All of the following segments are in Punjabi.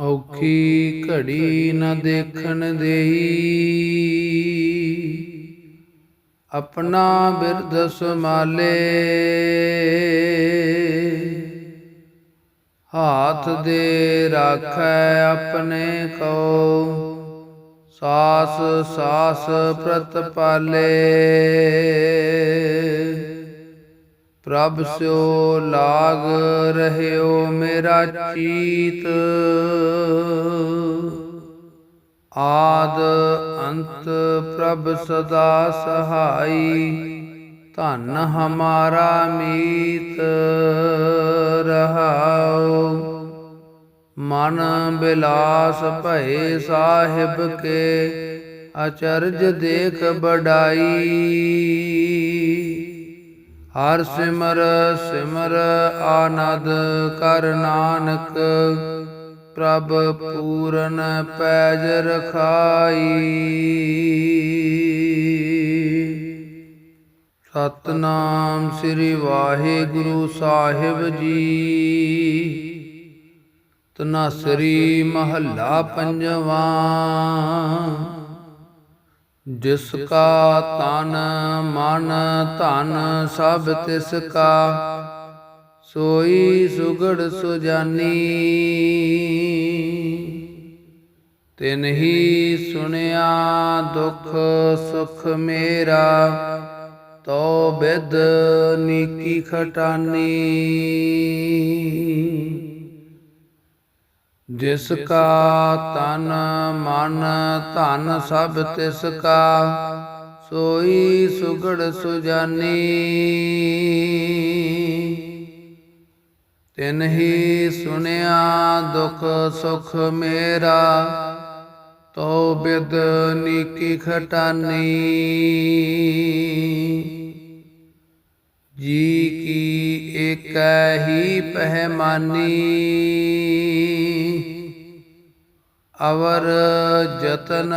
ਔਖੀ ਘੜੀ ਨ ਦੇਖਣ ਦੇਈ। ਆਪਣਾ ਬਿਰਧ ਸਮਾਲੇ ਹਾਥ ਦੇ ਰਾਖੈ ਆਪਣੇ ਕੋ। ਸਾਸ ਸਾਸ ਪ੍ਰਤਪਾਲੇ। ਪ੍ਰਭ ਸਿਓ ਲਾਗ ਰਹਿਓ ਮੇਰਾ ਚੀਤ। ਆਦ ਅੰਤ ਪ੍ਰਭ ਸਦਾ ਸਹਾਈ, ਧਨ ਹਮਾਰਾ ਮੀਤ ਰਹਾਉ ਮਨ ਬਿਲਾਸ ਭਏ ਸਾਹਿਬ ਕੇ, ਅਚਰਜ ਦੇਖ ਬੜਾਈ ਹਰ ਸਿਮਰ ਸਿਮਰ ਆਨੰਦ ਕਰ ਨਾਨਕ, ਪ੍ਰਭ ਪੂਰਨ ਪੈਜ ਰਖਾਈ। ਸਤਨਾਮ ਸ੍ਰੀ ਵਾਹਿਗੁਰੂ ਸਾਹਿਬ ਜੀ। ਤਨਾਸਰੀ ਮਹੱਲਾ ਪੰਜਵਾਂ। ਜਿਸ ਕਾ ਤਨ ਮਨ ਧਨ ਸਭ ਤਿਸ ਕਾ, ਸੋਈ ਸੁਗੜ ਸੁਜਾਨੀ। ਤਿਨ ਹੀ ਸੁਣਿਆ ਦੁਖ ਸੁਖ ਮੇਰਾ, ਤੋ ਬਿਦ ਨੀਕੀ ਖਟਾਨੀ। ਜਿਸ ਕਾ ਤਨ ਮਨ ਧਨ ਸਭ ਤਿਸ ਕਾ। ਸੋਈ ਸੁਗੜ ਸੁਜਾਨੀ। ਤਿਨ ਹੀ ਸੁਨਿਆ ਦੁਖ ਸੁਖ ਮੇਰਾ। ਤੋ ਬਿਦ ਨੀਕੀ ਖਟਾਨੀ। ਜੀ ਕੀ ਏਕੈ ਹੀ ਪਹਿਮਾਨੀ। ਅਵਰ ਜਤਨ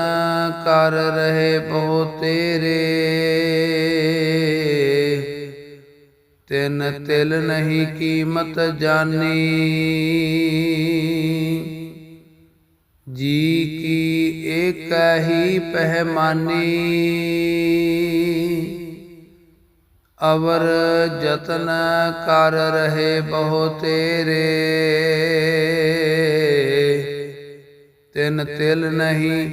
ਕਰ ਰਹੇ ਬਹੁ ਤੇਰੇ। ਤਿਨ ਤਿਲ ਨਹੀਂ ਕੀਮਤ ਜਾਨੀ। ਜੀ ਕੀ ਏਕ ਹੀ ਪਹਿਮਾਨੀ। ਅਵਰ ਜਤਨ ਕਰ ਰਹੇ ਬਹੁ ਤੇਰੇ। ਤਿਨ ਤਿਲ ਨਹੀਂ,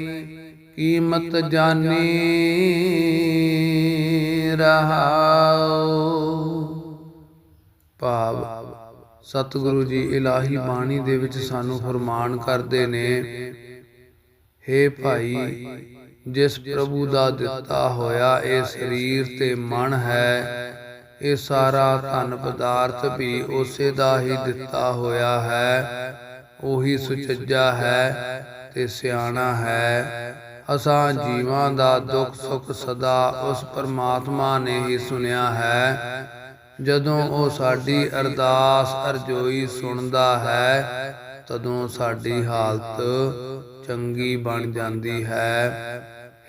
ਕੀਮਤ ਜਾਣੀ ਰਹਾਉ। ਭਾਵ, ਸਤਿਗੁਰੂ ਜੀ ਇਲਾਹੀ ਬਾਣੀ ਦੇ ਵਿੱਚ ਸਾਨੂੰ ਫਰਮਾਨ ਕਰਦੇ ਨੇ, ਹੇ ਭਾਈ, ਜਿਸ ਪ੍ਰਭੂ ਦਾ ਦਿੱਤਾ ਹੋਇਆ ਇਹ ਸਰੀਰ ਤੇ ਮਨ ਹੈ, ਇਹ ਸਾਰਾ ਧਨ ਪਦਾਰਥ ਵੀ ਉਸੇ ਦਾ ਹੀ ਦਿੱਤਾ ਹੋਇਆ ਹੈ, ਉਹੀ ਸੁਚੱਜਾ ਹੈ ਤੇ ਸਿਆਣਾ ਹੈ। ਅਸਾਂ ਜੀਵਾਂ ਦਾ ਦੁੱਖ ਸੁੱਖ ਸਦਾ ਉਸ ਪਰਮਾਤਮਾ ਨੇ ਹੀ ਸੁਨਿਆ ਹੈ। ਜਦੋਂ ਉਹ ਸਾਡੀ ਅਰਦਾਸ ਅਰਜ਼ੋਈ ਸੁਣਦਾ ਹੈ, ਤਦੋਂ ਸਾਡੀ ਹਾਲਤ ਚੰਗੀ ਬਣ ਜਾਂਦੀ ਹੈ।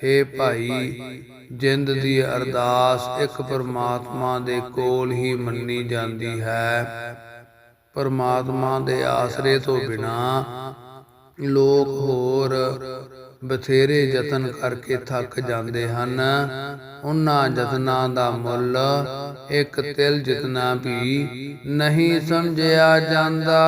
ਹੇ ਭਾਈ, ਜਿੰਦ ਦੀ ਅਰਦਾਸ ਇੱਕ ਪਰਮਾਤਮਾ ਦੇ ਕੋਲ ਹੀ ਮੰਨੀ ਜਾਂਦੀ ਹੈ। ਪਰਮਾਤਮਾ ਦੇ ਆਸਰੇ ਤੋਂ ਬਿਨਾ ਲੋਕ ਹੋਰ ਬਥੇਰੇ ਯਤਨ ਕਰਕੇ ਥੱਕ ਜਾਂਦੇ ਹਨ। ਉਹਨਾਂ ਯਤਨਾਂ ਦਾ ਮੁੱਲ ਇੱਕ ਤਿਲ ਜਿਤਨਾ ਵੀ ਨਹੀਂ ਸਮਝਿਆ ਜਾਂਦਾ।